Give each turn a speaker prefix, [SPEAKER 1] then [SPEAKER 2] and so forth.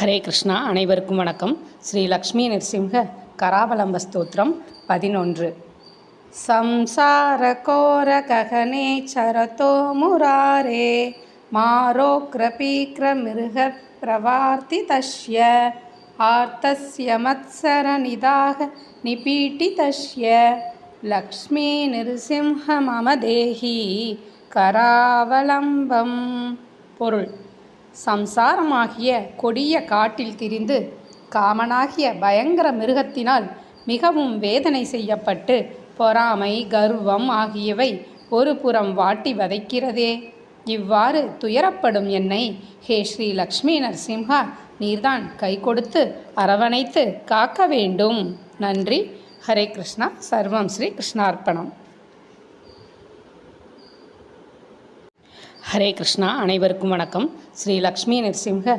[SPEAKER 1] ஹரே கிருஷ்ணா அனைவருக்கும் வணக்கம். ஸ்ரீ லக்ஷ்மி நரசிம்ஹ கராவலம்ப ஸ்தோத்திரம் பதினொன்று. சம்சார கோர ககனே சரதோ முராரே மாரோ கிரபீக்ர மிருக பிரவார்த்தி தஷ்ய ஆர்த்தஸ்ய மத்சர நிதாக நிபீட்டி தஷ்ய லக்ஷ்மி நிருசிம்ஹ மம தேஹி கராவலம்பம். பொருள். சம்சாரமாகிய கொடிய காட்டில் திரிந்து காமனாகிய பயங்கர மிருகத்தினால் மிகவும் வேதனை செய்யப்பட்டு பொறாமை கர்வம் ஆகியவை ஒரு புறம் வாட்டி வதைக்கிறதே. இவ்வாறு துயரப்படும் என்னை ஹே ஸ்ரீ லக்ஷ்மி நரசிம்ஹா நீர்தான் கை கொடுத்து அரவணைத்து காக்க வேண்டும். நன்றி. ஹரே கிருஷ்ணா. சர்வம் ஸ்ரீ கிருஷ்ணார்ப்பணம். ஹரே கிருஷ்ணா அனைவருக்கும் வணக்கம். ஸ்ரீ லக்ஷ்மி நரசிம்ஹ